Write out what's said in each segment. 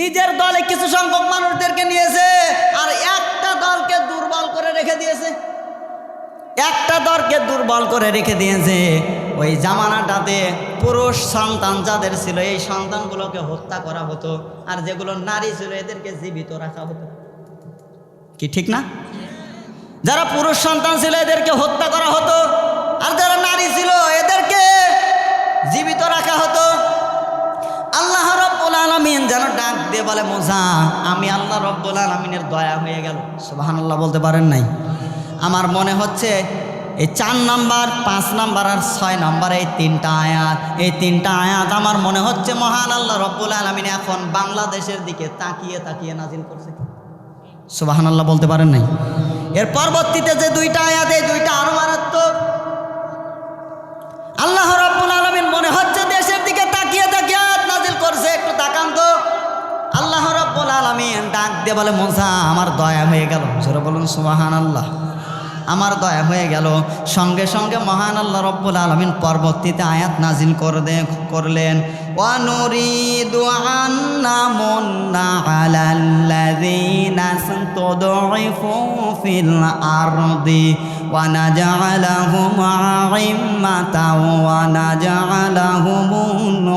নিজের দলে কিছু সংখ্যক মানুষদেরকে নিয়েছে, আর একটা দলকে দুর্বল করে রেখে দিয়েছে। একটা দলকে দুর্বল করে রেখে দিয়েছে। ওই জামানাটাতে পুরুষ সন্তান যাদের ছিল, এই সন্তানগুলোকে হত্যা করা হতো, আর যেগুলো নারী ছিল, এদেরকে জীবিত রাখা হতো। কি ঠিক না? যারা পুরুষ সন্তান ছিল, এদেরকে হত্যা করা হতো, আর যারা নারী ছিল, এদেরকে জীবিত রাখা হতো। আল্লাহ রব্বুল আলমিন যেন ডাক দিয়ে বলে, মোজা, আমি আল্লাহ রব্বুল আলমিনের দয়া হয়ে গেল। সুবাহান আল্লাহ বলতে পারেন নাই। আমার মনে হচ্ছে এই চার নাম্বার, পাঁচ নাম্বার আর ছয় নাম্বার, এই তিনটা আয়াত, এই তিনটা আয়াত আমার মনে হচ্ছে মহান আল্লাহ রব্বুল আলমিন এখন বাংলাদেশের দিকে তাকিয়ে তাকিয়ে নাজিল করছে। সুবাহান আল্লাহ বলতে পারেন নাই। এর পরবর্তীতে যে দুইটা আয়াত, এই দুইটা আরও মারাত্মক। আল্লাহ রাব্বুল আলামিন মনে হচ্ছে তাকান তো। আল্লাহ রাব্বুল আলামিন ডাক দিয়ে বলে, মোসা, আমার দয়া হয়ে গেল। জোরে বলুন, সুবহানাল্লাহ। আমার দয়া হয়ে গেল। সঙ্গে সঙ্গে মহান আল্লাহ রব্বুল আলমিন পরবর্তীতে আয়াত নাজিল করে করলেন, ওয়ানুরিদু আন্না মুন্না আলাল্লাযীনা ইসতুদঈফু ফিল আরদি। ওয়া আ'iম্মাতাও ওয়া নাজআলাহুম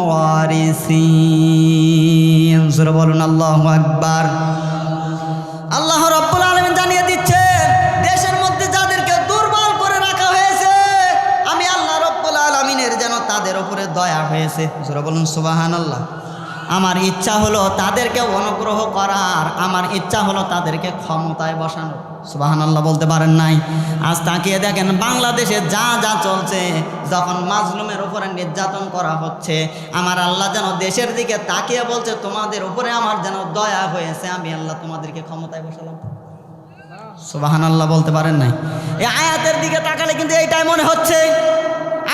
ওয়ারিসিন সূরা বলুন, আল্লাহু আকবার। আল্লাহ রব্বুল আলমিন জানিয়ে দিচ্ছে দেশের মধ্যে যাদেরকে দুর্বল করে রাখা হয়েছে, আমি আল্লাহ রব্বুল আলমিনের যেন তাদের উপরে দয়া হয়েছে। বলুন সুবাহান আল্লাহ আমার ইচ্ছা হলো তাদেরকে অনুগ্রহ করার। আমার ইচ্ছা হলো তাদেরকে ক্ষমতায় বসানো। সুবাহান আল্লাহ বলতে পারেন নাই। আজ তাকিয়ে দেখেন বাংলাদেশে যা যা চলছে, যখন মাজলুমের উপরে নির্যাতন করা হচ্ছে, আমার আল্লাহ যেন দেশের দিকে তাকিয়ে বলছে, তোমাদের উপরে আমার যেন দয়া হয়েছে, আমি আল্লাহ তোমাদেরকে ক্ষমতায় বসালাম। সুবাহান আল্লাহ বলতে পারেন নাই। এই আয়াতের দিকে তাকালে কিন্তু এইটাই মনে হচ্ছে।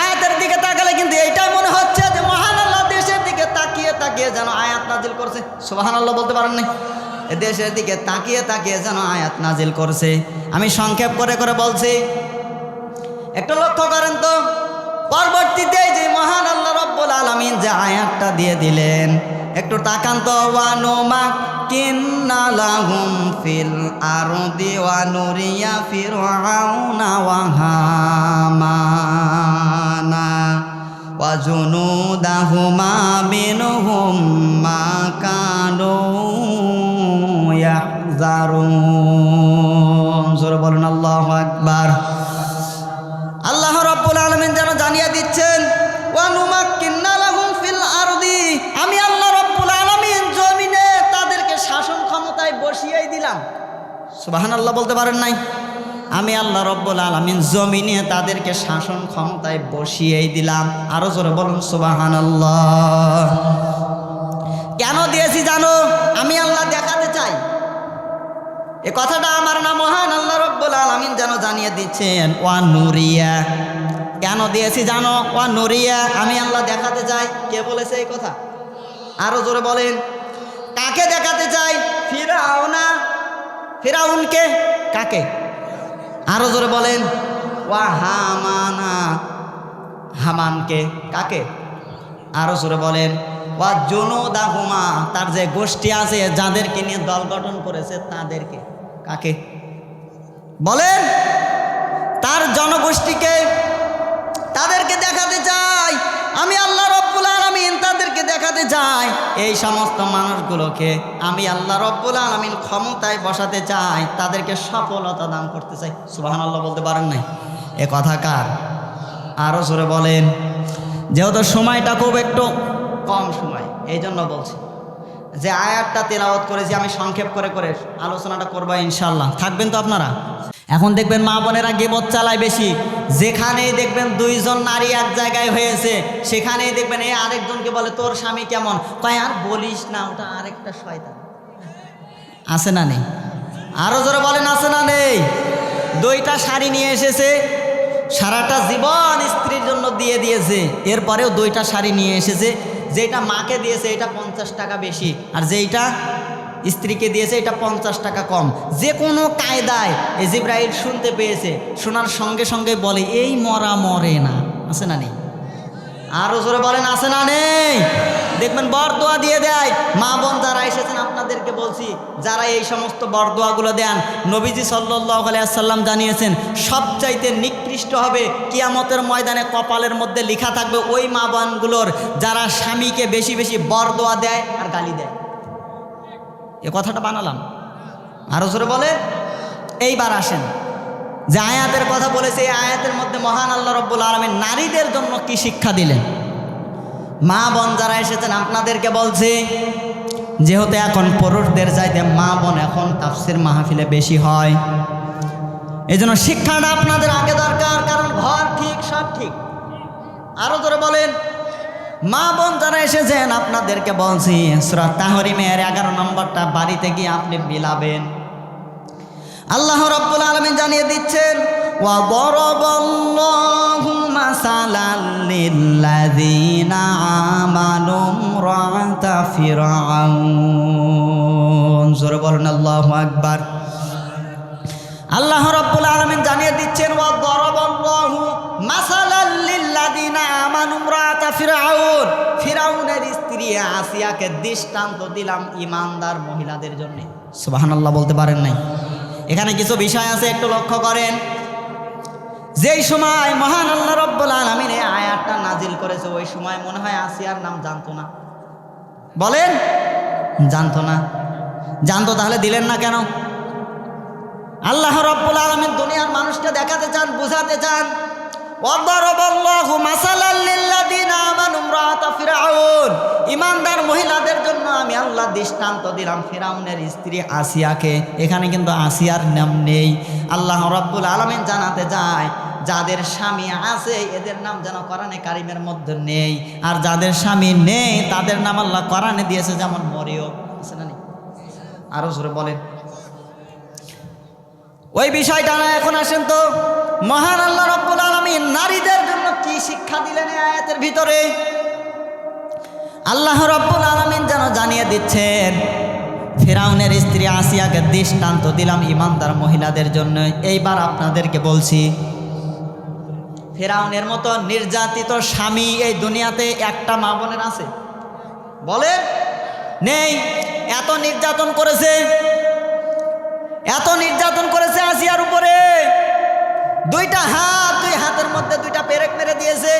আয়াতের দিকে তাকালে কিন্তু এইটাই তাকিয়ে যেন আয়াত নাজিল করছে। সুবাহান আল্লাহ বলতে পারেন নাই? দেশের দিকে তাকিয়ে তাকিয়ে যেন আয়াত নাজিল করছে। আমি সংক্ষেপ করে করে বলছি, একটু লক্ষ্য করেন তো, পরবর্তীতে যে মহান আল্লাহ রব্বুল আলমিন যে আয়াতটা দিয়ে দিলেন, একটু তাকান তো ওয়ানুমা কিন্নালাহুম ফিল আরদি ওয়ানুরিয়া ফিরআউনা ওয়া হামানা ওয়া জুনুদাহুমা মিনহুম মা কানু ইয়াহজারুন জোরে বলুন, আল্লাহু আকবার। আল্লাহ রাব্বুল আলামিন যেন জানিয়ে দিচ্ছেন ওয়ানুমাক্কিন্না লাহুম ফিল আরদি। আমি আল্লাহ রাব্বুল আলামিন জমিনে তাদেরকে শাসন ক্ষমতায় বসিয়েই দিলাম। সুবহানাল্লাহ বলতে পারেন নাই? আমি আল্লাহ রব্বুল আলামিন জমিনে তাদেরকে শাসন ক্ষমতায় বসিয়েই দিলাম। আরও জোরে বলুন, সুবহানাল্লাহ। কেন দিয়েছি জানো? আমি আল্লাহ দেখাতে চাই। এ কথাটা আমার নাম মহান আল্লাহ রব্বুল আলামিন যেন জানিয়ে দিচ্ছেন। ওয়া নুরিয়া। কেন দিয়েছি জানো? ওয়া নুরিয়া, আমি আল্লাহ দেখাতে চাই। কে বলেছে এই কথা? আরও জোরে বলেন। কাকে দেখাতে চাই? ফিরাউনা। ফিরাউনকে? কাকে? আরও জোরে বলেন, ওয়া হামানা। হামানকে কাকে? আরও জোরে বলেন, ওয়া জুনুদাহুমা। তার যে গোষ্ঠী আছে, যাদেরকে নিয়ে দল গঠন করেছে, তাদেরকে কাকে? বলেন, তার জনগোষ্ঠীকে তাদেরকে দেখাতে চাই। আমি আল্লাহ রব্বুল আলমিন দেখাতে চাই। এই সমস্ত মানুষগুলোকে আমি আল্লাহ রব্বুল আলমিন ক্ষমতায় বসাতে চাই। তাদেরকে সফলতা দান করতে চাই। সুবাহান আল্লাহ বলতে পারেন নাই? এ কথা কার? আরও জোরে বলেন। যেহেতু সময়টা খুব একটু কম সময় এই জন্য বলছি। যে আয়াতটা তেলাওয়াত করেছি, আমি সংক্ষেপ করে করে আলোচনাটা করব ইনশাল্লাহ থাকবেন তো আপনারা? এখন দেখবেন মা বোনেরা গেবত চালায় বেশি। যেখানেই দেখবেন দুইজন নারী এক জায়গায় হয়েছে, সেখানেই দেখবেন এই আরেকজনকে বলে, তোর স্বামী কেমন? কয়, আর বলিস না, ওটা আরেকটা শয়তান। আছে না নেই? আরও জোরে বলেন, আছে না নেই? দুইটা শাড়ি নিয়ে এসেছে, সারাটা জীবন স্ত্রীর জন্য দিয়ে দিয়েছে, এরপরেও দুইটা শাড়ি নিয়ে এসেছে যেটা মাকে দিয়েছে, এটা পঞ্চাশ টাকা বেশি, আর যেইটা স্ত্রীকে দিয়েছে, এটা পঞ্চাশ টাকা কম। যে কোনো কায়দায় জিব্রাইল শুনতে পেয়েছে, শোনার সঙ্গে সঙ্গে বলে, এই মরা মরে না। আছে না নেই? আরও জোরে বলেন, আছে না নেই? দেখবেন বরদোয়া দিয়ে দেয়। মা বোন যারা এসেছেন, আপনাদেরকে বলছি, যারা এই সমস্ত বরদোয়াগুলো দেন, নবীজি সাল্লাহ আলাইসাল্লাম জানিয়েছেন, সবচাইতে নিকৃষ্ট হবে কিয়ামতের ময়দানে কপালের মধ্যে লেখা থাকবে ওই মা বোনগুলোর, যারা স্বামীকে বেশি বেশি বরদোয়া দেয় আর গালি দেয়। এ কথাটা বানালাম। আরও জোরে বলে এইবার আসেন। যে আয়াতের কথা বলেছে, এই আয়াতের মধ্যে মহান আল্লাহ রব্বুল আলমীর নারীদের জন্য কি শিক্ষা দিলেন? মা বোন যারা এসেছেন, আপনাদেরকে বলছে, যেহেতু এখন পুরুষদের চাইতে মা বোন এখন তাফসির মাহফিলে বেশি হয়। এই জন্য শিক্ষাটা আপনাদের আগে দরকার, কারণ ঘর ঠিক, সব ঠিক। আরও ধরে বলেন। মা বোন যারা এসেছেন, আপনাদেরকে বলছি সুরাত তাহরিমের এগারো নম্বরটা বাড়িতে গিয়ে আপনি বিলাবেন আল্লাহ রব্বুল আলমী জানিয়ে দিচ্ছেন আকবার। আল্লাহ রব্বুল আলমিন জানিয়ে দিচ্ছেন ও বড় বল্লাহু মাসালা স্ত্রী দৃষ্টান্ত দিলাম মহিলাদের জন্য। বলতে পারেন নাই। এখানে কিছু বিষয় আছে, একটু লক্ষ্য করেন। যেই সময় মহান আয়াতটা নাজিল করেছে, ওই সময় মনে হয় আসিয়ার নাম জানতো না। বলেন, জানতো না। জানতো তাহলে দিলেন না কেন? আল্লাহ রব্বুল দুনিয়ার মানুষকে দেখাতে চান, বুঝাতে চান। যাদের স্বামী আছে, এদের নাম যেন কোরআনে কারিমের মধ্যে নেই। আর যাদের স্বামী নেই, তাদের নাম আল্লাহ কোরআনে দিয়েছে, যেমন মরিও আরও জোরে বলেন। ওই বিষয়টা এখন আসেন তো। মহান আল্লাহ রব্বুল আলমিন নারীদের জন্য কি শিক্ষা দিলেন এই আয়াতের ভিতরে? আল্লাহ রব্বুল আলমিন যেন জানিয়ে দিচ্ছেন, ফেরাউনের স্ত্রী আসিয়াকে দৃষ্টান্ত দিলাম ইমানদার মহিলাদের জন্য। এইবার আপনাদেরকে বলছি, ফেরাউনের মতো নির্যাতিত স্বামী এই দুনিয়াতে একটা মা বোনের আছে? বলেন, নেই। এত নির্যাতন করেছে, এত নির্যাতন করেছে আসিয়ার উপরে। দুইটা হাত, দুই হাতের মধ্যে দুইটা পেরেক মেরে দিয়েছে।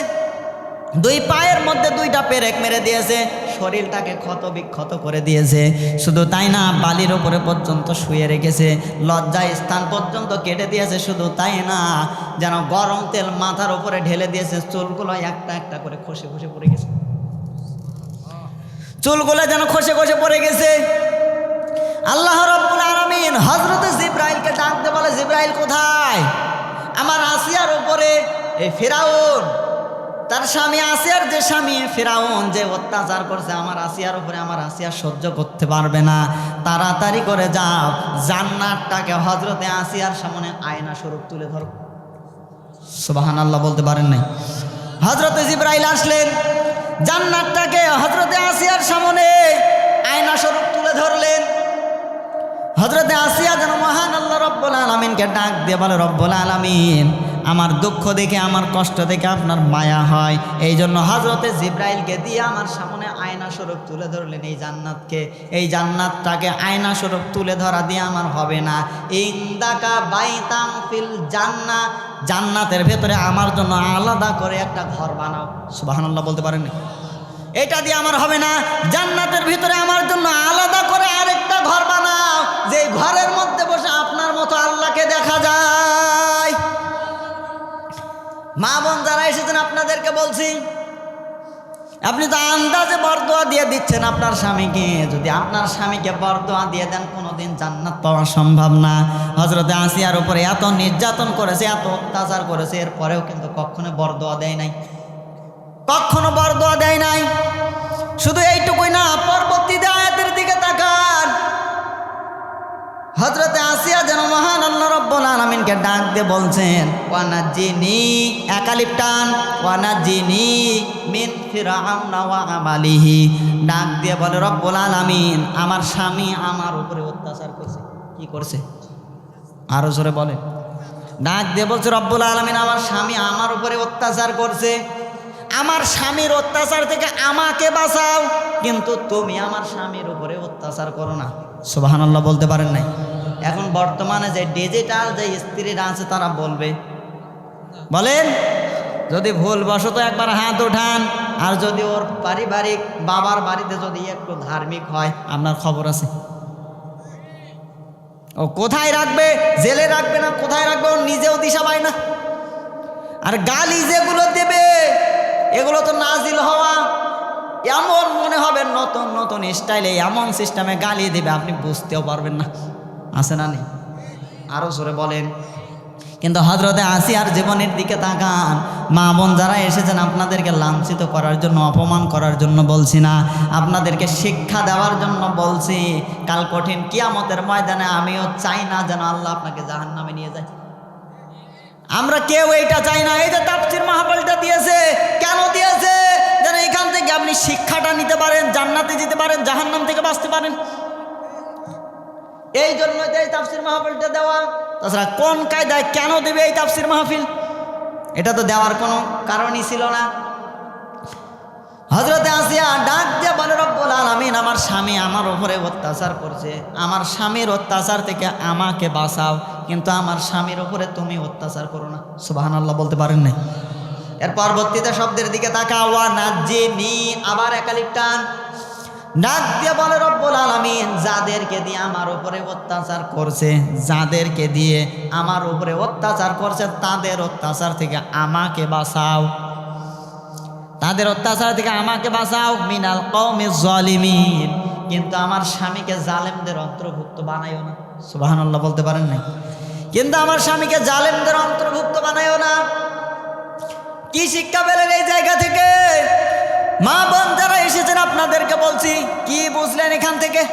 দুই পায়ের মধ্যে দুইটা পেরেক মেরে দিয়েছে। শরীরটাকে ক্ষত বিক্ষত করে দিয়েছে। শুধু তাই না, বালির ওপরে পর্যন্ত শুয়ে রেখেছে। লজ্জা স্থান পর্যন্ত কেটে দিয়েছে শুধু তাই না, যেন গরম তেল মাথার ওপরে ঢেলে দিয়েছে। চুলগুলো একটা একটা করে খসে খসে পড়ে গেছে। চুলগুলো যেন খসে খসে পড়ে গেছে। আল্লাহ রব্বুল আলমিন হজরত জিব্রাইলকে ডাকতে বলে, জিব্রাইল কোথায়? আমার আসিয়ার উপরে এই ফেরাউন, তার স্বামী আসিয়ার যে স্বামী, ফেরাউন যে অত্যাচার করছে, আমার আসিয়ার উপরে আমার আসিয়া সহ্য করতে পারবে না। তাড়াতাড়ি করে যাও, জান্নাতটাকে হজরতে আসিয়ার সামনে আয়না স্বরূপ তুলে ধরো। সুবাহান আল্লাহ বলতে পারেন নাই। হজরতে জিব্রাইল আসলেন, জান্নাতটাকে হজরতে আসিয়ার সামনে আয়না স্বরূপ তুলে ধরলেন। হজরতে আসিয়া যেন মহান আল্লাহ রব্বুল আলমিনকে ডাক দিয়ে বলে, রব্বুল আলমিন, আমার দুঃখ দেখে, আমার কষ্ট দেখে আপনার মায়া হয়। এই জন্য হজরতে জিব্রাইলকে দিয়ে আমার সামনে আয়না স্বরূপ তুলে ধরলেন এই জান্নাতকে। এই জান্নাতটাকে আয়না স্বরূপ তুলে ধরা দিয়ে আমার হবে না। ইন্দাকা বাইতাম ফিল জান্না, জান্নাতের ভেতরে আমার জন্য আলাদা করে একটা ঘর বানাও। সুবাহান্লাহ বলতে পারেন এটা দিয়ে আমার হবে না। জান্নাতের ভিতরে আমার জন্য আলাদা করে আরেকটা ঘর বানাও। যে ঘরের মধ্যে বসে আপনার মতো আল্লাহকে দেখা যায়। মা বোন যারা এসেছেন, আপনাদেরকে বলছি, আপনি তো আন্দাজে বরদোয়া দিয়ে দিচ্ছেন আপনার স্বামীকে। যদি আপনার স্বামীকে বরদোয়া দিয়ে দেন, কোনোদিন জান্নাত পাওয়া সম্ভব না। হজরতে আসিয়ার উপরে এত নির্যাতন করেছে, এত অত্যাচার করেছে, এরপরেও কিন্তু কখনো বরদোয়া দেয় নাই। কখনো বরদোয়া দেয় নাই। শুধু এইটুকুই না পরবর্তীতে হজরতে আসিয়া যেন মহান আল্লাহ রব্বুল আলমিনকে ডাক দিয়ে বলছেন, ওয়ানা জিনি একালিপটান ওয়ানা জিনি মিন ফিরাউনা ওয়া ডাক দিয়ে বলে, রব্বুল আলামিন, আমার স্বামী আমার উপরে অত্যাচার করছে। কি করছে? আরও জোরে বলে। ডাক দিয়ে বলছে, রব্বুল আলমিন, আমার স্বামী আমার উপরে অত্যাচার করছে। আমার স্বামীর অত্যাচার থেকে আমাকে বাঁচাও, কিন্তু তুমি আমার স্বামীর উপরে অত্যাচার করো না। সুবাহান্লাহ বলতে পারেন নাই। এখন বর্তমানে যে ডিজিটাল যে স্ত্রীরা আছে, তারা বলবে। বলেন, যদি ভুলবশত একবার হাত ওঠান, আর যদি ওর পারিবারিক বাবার বাড়িতে যদি একটু ধার্মিক হয়, আপনার খবর আছে? ও কোথায় রাখবে? জেলে রাখবে না? কোথায় রাখবে? ও নিজেও দিশা পায় না। আর গালি যেগুলো দেবে, এগুলো তো নাজিল হওয়া এমন মনে হবে নতুন নতুন স্টাইলে এমন সিস্টেমে গালি দেবে, আপনি বুঝতেও পারবেন না। আছে না নেই? আরও জোরে বলেন। কিন্তু হজরতে আসিয়ার জীবনের দিকে তাকান। মা বোন যারা এসেছেন, আপনাদেরকে লাঞ্ছিত করার জন্য, অপমান করার জন্য বলছি না। আপনাদেরকে শিক্ষা দেওয়ার জন্য বলছি, কাল কঠিন কিয়ামতের ময়দানে আমিও চাই না যেন আল্লাহ আপনাকে জাহান নামে নিয়ে যায়। আমরা কেউ এইটা চাই না। এই যে তাপসির মাহাবলটা দিয়েছে, কেন দিয়েছে? যেন এখান থেকে আপনি শিক্ষাটা নিতে পারেন, জান্নাতে যেতে পারেন, জাহান্নাম থেকে বাঁচতে পারেন। এই জন্য তো এই তাফসির মাহফিলটা দেওয়া, তাছাড়া কোন কায়দায় কেন দেবে এই তাফসির মাহফিল? এটা তো দেওয়ার কোনো কারণই ছিল না। হজরতে আসিয়া ডাক দিয়ে বলে, রব্বুল আলমিন, আমার স্বামী আমার উপরে অত্যাচার করছে। আমার স্বামীর অত্যাচার থেকে আমাকে বাঁচাও। কিন্তু আমার স্বামীর উপরে তুমি অত্যাচার করো না। সুবাহান আল্লাহ বলতে পারেন নাই। এর পরবর্তীতে শব্দের দিকে তাকা ওয়া নাজ্জি নি আবার একালিক টান ডাক দিয়ে বলে, রব্বুল আলমিন, যাদেরকে দিয়ে আমার উপরে অত্যাচার করছে, যাদেরকে দিয়ে আমার উপরে অত্যাচার করছে, তাদের অত্যাচার থেকে আমাকে বাঁচাও। তাদের অত্যাচার থেকে আমাকে বাঁচাও, মিনাল কৌমে জলিমিন কিন্তু আমার স্বামীকে জালেমদের অন্তর্ভুক্ত বানাইও না। সুবাহান্লাহ বলতে পারেন নাই? কিন্তু আমার স্বামীকে জালেমদের অন্তর্ভুক্ত বানাইও না। কি শিক্ষা পেলেন এই জায়গা থেকে? মা বোন যারা এসেছেন আপনাদেরকে বলছি, কি বুঝলেন এখান থেকে?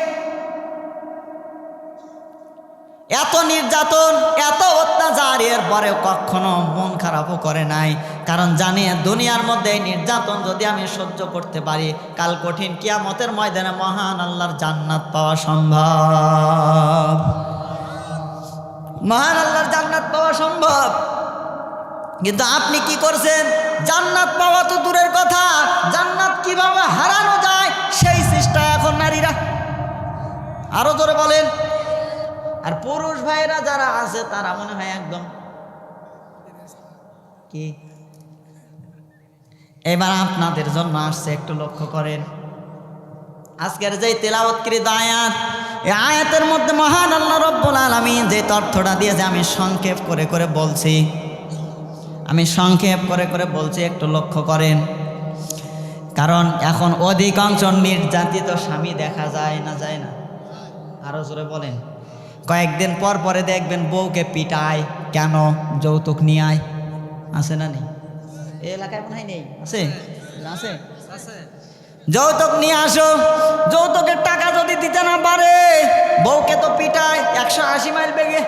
এত নির্যাতন, এত অত্যাচার এর পরে কখনো মন খারাপও করে নাই। কারণ জানি দুনিয়ার মধ্যে নির্যাতন যদি আমি সহ্য করতে পারি, কাল কঠিন কিয়ামতের ময়দানে মহান আল্লাহর জান্নাত পাওয়া সম্ভব। মহান আল্লাহর জান্নাত পাওয়া সম্ভব। কিন্তু আপনি কি করছেন? জান্নাত পাওয়া তো দূরের কথা। জান্নাত আরও জোরে বলেন। আর পুরুষ ভাইরা যারা আছে, তারা মনে হয় একদম। কি? এবার আপনাদের জন্য আসছে, একটু লক্ষ্য করেন। আজকের যে তেলাওয়াতকৃত আয়াত, এই আয়াতের মধ্যে মহান আল্লাহ রব্বুল আলমিন যে তথ্যটা দিয়েছে, আমি সংক্ষেপ করে করে বলছি। আমি সংক্ষেপ করে করে বলছি, একটু লক্ষ্য করেন। কারণ এখন অধিকাংশ নির্যাতিত স্বামী দেখা যায় না যায় না। আরও জোরে বলেন। কয়েকদিন পর পরে দেখবেন বউকে পিটায় কেন যৌতুক নিয়ে আয়। আছে না নেই? এই এলাকায় মনে হয় নেই। আছে? আছে? যৌতুক নিয়ে আসো। যৌতুকের টাকা যদি দিতে না পারে বউকে তো পিটায় একশো আশি মাইল বেগে।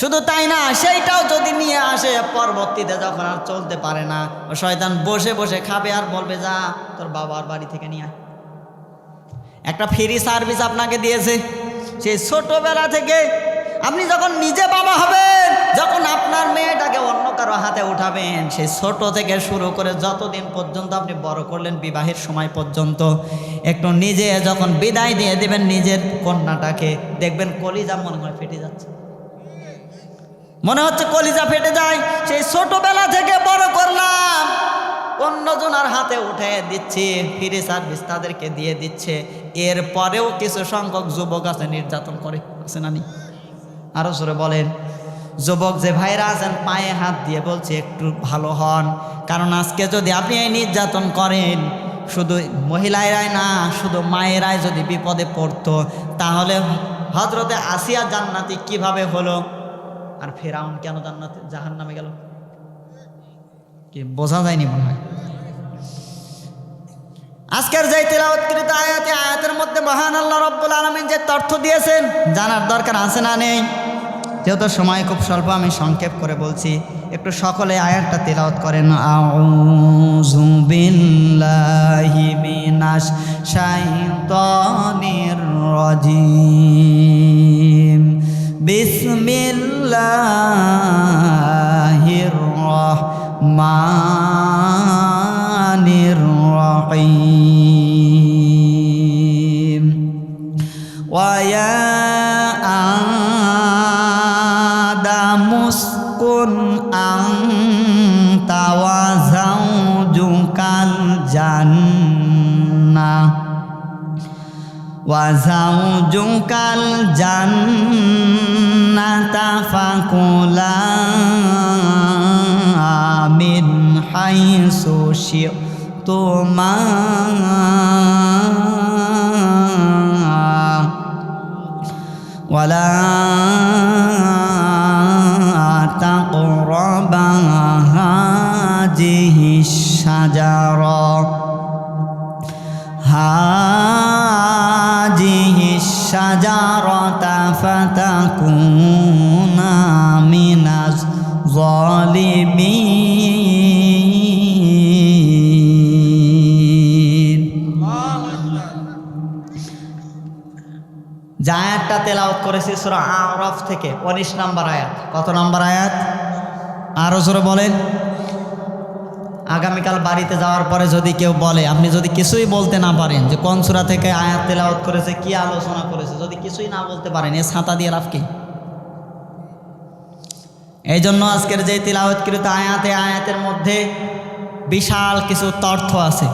শুধু তাই না সেইটাও যদি নিয়ে আসে পরবর্তীতে যখন আর চলতে পারে না শয়তান বসে বসে খাবে আর বলবে যা তোর বাবার বাড়ি থেকে নিয়ে আয়। একটা ফ্রি সার্ভিস আপনাকে দিয়েছে। সেই ছোটবেলা থেকে আপনি যখন নিজে বাবা হবেন, যখন আপনার মেয়েটাকে অন্য কারও হাতে উঠাবেন সেই ছোট থেকে শুরু করে যতদিন পর্যন্ত আপনি বড় করলেন, বিবাহের সময় পর্যন্ত, একটু নিজে যখন বিদায় দিয়ে দেবেন, নিজের কন্যাটাকে দেখবেন কলিজা মনে হয় ফেটে যাচ্ছে। মনে হচ্ছে কলিজা ফেটে যায়, সেই ছোটবেলা থেকে বড় করলাম। অন্যজনার হাতে উঠে দিচ্ছে, ফ্রি সার্ভিস তাদেরকে দিয়ে দিচ্ছে। এর পরেও কিছু সংখ্যক যুবক আছে, নির্যাতন করে, আছে নানি আরও জোরে বলেন। যুবক যে ভাইরা আছেন, পায়ে হাত দিয়ে বলছে, একটু ভালো হন। কারণ আজকে যদি আপনি এই নির্যাতন করেন, শুধু মহিলারাই না, শুধু মায়েরাই যদি বিপদে পড়তো, তাহলে হজরতে আসিয়া জান্নাতি কীভাবে হলো? আর ফেরাউন কেন জান্নাতে জাহান নামে গেল? কি বোঝা যায়নি মনে হয়। আজকের যে তেলাওয়াতকৃত আয়াতে আয়াতের মধ্যে মহান আল্লাহ রব্বুল আলমিন যে তথ্য দিয়েছেন, জানার দরকার আছে না নেই। যেহেতু সময় খুব স্বল্প, আমি সংক্ষেপ করে বলছি, একটু সকলে আয়াতটা তেলাওয়াত করেন। আউযু বিল্লাহি বিসমিল্লাহির রহমানির الرحمن الرحيم ويا آدم اسكن أنت وزوجك الجنة وزوجك الجنة فكلا حيث شئتما ولا تقربا هذه الشجرة هذه الشجرة فتكون من الظالمين তেলাওয়াত করেছি সুরা আরফ থেকে, উনিশ নম্বর আয়াত। কত নম্বর আয়াত? আরও জোরে বলেন। আগামীকাল বাড়িতে যাওয়ার পরে যদি কেউ বলে, আপনি যদি কিছুই বলতে না পারেন যে কোন সুরা থেকে আয়াত তেলাওয়াত করেছে, কি আলোচনা করেছে, যদি কিছুই না বলতে পারেন, এ ছাতা দিয়ে লাভ কি? এই জন্য আজকের যে তিলাওয়াতকৃত আয়াতে, আয়াতের মধ্যে বিশাল কিছু তথ্য আছে।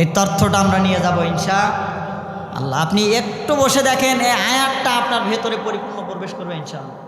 এই তথ্যটা আমরা নিয়ে যাব ইনশা আল্লাহ আপনি একটু বসে দেখেন এই আয়াতটা আপনার ভেতরে পরিপূর্ণ প্রবেশ করবে ইনশাআল্লাহ।